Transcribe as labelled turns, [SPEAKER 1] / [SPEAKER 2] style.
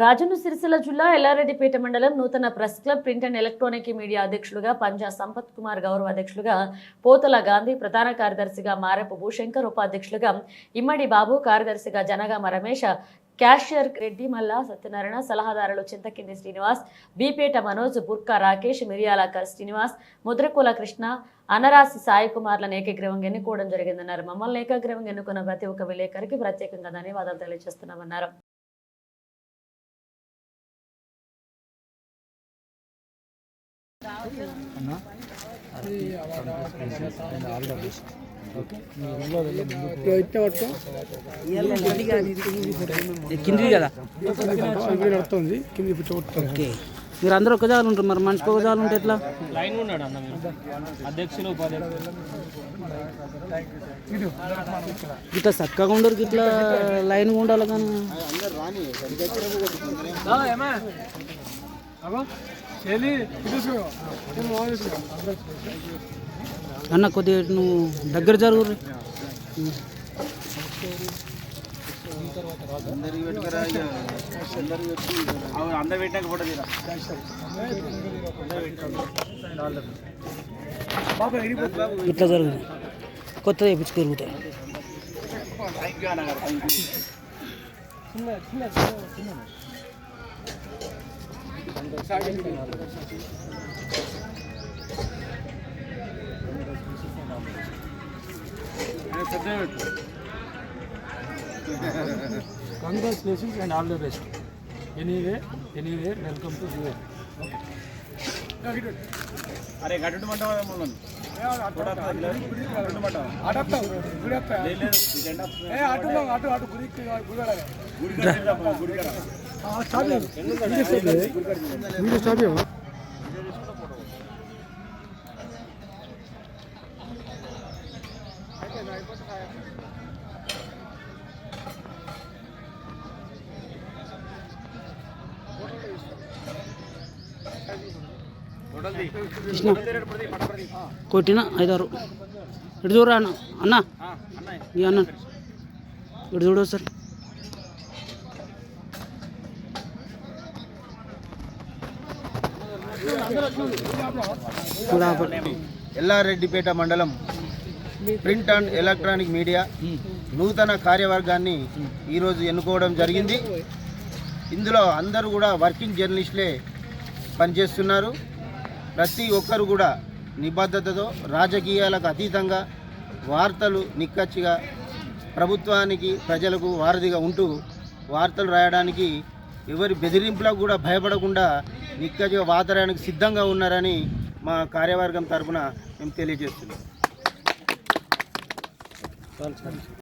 [SPEAKER 1] రాజన్న సిరిసిల్ల జిల్లా ఎల్లారెడ్డిపేట మండలం నూతన press club print and electronic media అధ్యక్షులుగా పంజా సంపత్ కుమార్ గౌరవ అధ్యక్షులుగా పోతల గాంధీ ప్రధాన కార్యదర్శిగా మారపు భూశంకర్ ఉపాధ్యక్షులుగా ఇమ్మడి బాబు కార్యదర్శిగా జనగామ రమేష్ క్యాషియర్ రెడ్డి మల్లా సత్యనారాయణ సలహాదారులు చింతకింది శ్రీనివాస్ బీపేట మనోజ్ బుర్కా రాకేష్ మిరియాలకర్ శ్రీనివాస్ ముద్రకుల కృష్ణ అనరాసి సాయి కుమార్లను ఏకగ్రీవంగా ఎన్నుకోవడం జరిగిందన్నారు. మమ్మల్ని ఏకగ్రీవంగా ఎన్నుకున్న ప్రతి ఒక్క విలేకరికి ప్రత్యేకంగా ధన్యవాదాలు తెలియజేస్తున్నామన్నారు.
[SPEAKER 2] కిందిది కదా
[SPEAKER 3] నడుతుంది కింది కూర్చోబెట్టుతారు
[SPEAKER 2] ఓకే. మీరు అందరూ ఒక జాలు ఉంటారు మరి మనిషికి ఒక జాలు ఉంటే ఎట్లా?
[SPEAKER 4] లైన్ ఉన్నాడు అన్న మీరు. అధ్యక్షులు
[SPEAKER 2] ఇట్లా చక్కగా ఉండరు ఇట్లా లైన్ ఉండాలి కానీ. అన్న కొద్దిగా నువ్వు దగ్గర జరుగు
[SPEAKER 4] అందరు పెట్టాక ఫోటో తీరా
[SPEAKER 2] ఇట్లా జరుగు కొత్త వేయించుకోరుగుతాయి
[SPEAKER 3] Congratulations and all the best. Anyway, anyway, welcome to you. Okay.
[SPEAKER 4] అరే గడ్డు మమ్మల్ని
[SPEAKER 3] వీడియో స్టాప్ చేయవా
[SPEAKER 2] కృష్ణ. కొట్టిన ఐదారు. ఇటు చూడరా అన్న? అన్న? ఈ అన్న. ఇటు చూడవు సార్
[SPEAKER 5] ఎల్లారెడ్డిపేట మండలం ప్రింట్ అండ్ ఎలక్ట్రానిక్ మీడియా నూతన కార్యవర్గాన్ని ఈరోజు ఎన్నుకోవడం జరిగింది. ఇందులో అందరూ కూడా వర్కింగ్ జర్నలిస్టులే పనిచేస్తున్నారు. ప్రతి ఒక్కరు కూడా నిబద్ధతతో రాజకీయాలకు అతీతంగా వార్తలు నిక్కచ్చిగా ప్రభుత్వానికి ప్రజలకు వారధిగా ఉంటూ వార్తలు రాయడానికి ఎవరి బెదిరింపులకు కూడా భయపడకుండా నిక్కచ్చిగా వాతరానికి సిద్ధంగా ఉన్నారని మా కార్యవర్గం తరఫున మేము తెలియజేస్తున్నాం.